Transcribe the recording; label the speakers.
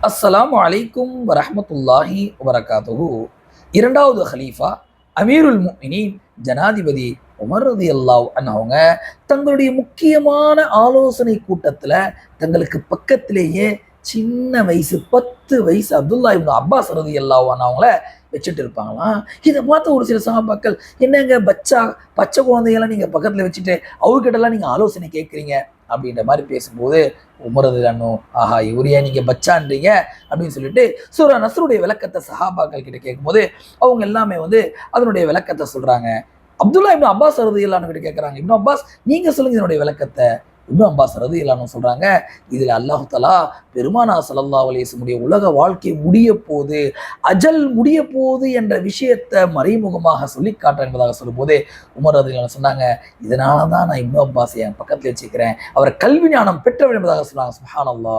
Speaker 1: அஸ்ஸலாம் அலைக்கும் வரஹ்மத்துல்லாஹி வபரகாத்துஹு. இரண்டாவது ஹலீஃபா அமீருல் முஃமினீன் ஜனாதிபதி உமர் ரதி அல்லாஹ் அவங்க தங்களுடைய முக்கியமான ஆலோசனை கூட்டத்தில் தங்களுக்கு பக்கத்திலேயே சின்ன வயசு பத்து வயசு அப்துல்லா இப்னு அப்பாஸ் ரதி அல்லாஹ் அவங்கள வச்சுட்டு இருப்பாங்களாம் இதை பார்த்த ஒரு சில சகாபாக்கள் என்னங்க பச்சா பச்சை குழந்தையெல்லாம் நீங்கள் பக்கத்தில் வச்சுட்டு அவர்கிட்டலாம் நீங்கள் ஆலோசனை கேட்குறீங்க அப்படின்ற மாதிரி பேசும்போது உமரது அண்ணோ ஆஹா இவரையா நீங்க பச்சான்றீங்க? அப்படின்னு சொல்லிட்டு சூரா நஸ்ருடைய விளக்கத்தை சஹாபாக்கள் கிட்ட கேட்கும்போது அவங்க எல்லாமே வந்து அதனுடைய விளக்கத்தை சொல்றாங்க. அப்துல்லா இப்னு அப்பாஸ் ரது இல்லான்னு கிட்ட கேட்குறாங்க இப்னு அப்பாஸ் நீங்க சொல்லுங்க இதனுடைய விளக்கத்தை. இப்னு அப்பாஸ் ரது இல்லான்னு சொல்றாங்க இதுல அல்லாஹு தலா பெருமானா சல்லா அலிஸ்முடைய உலக வாழ்க்கை முடிய போது அஜல் முடிய போது என்ற விஷயத்தை மறைமுகமாக சொல்லி காட்டுறேன் என்பதாக சொல்லும்போது உமர் ரது சொன்னாங்க இதனால தான் நான் இப்னு அப்பாஸ் என் பக்கத்தில் வச்சுக்கிறேன். அவர் கல்வி ஞானம் பெற்றவர் என்பதாக சொன்னாங்க சுஹானல்லா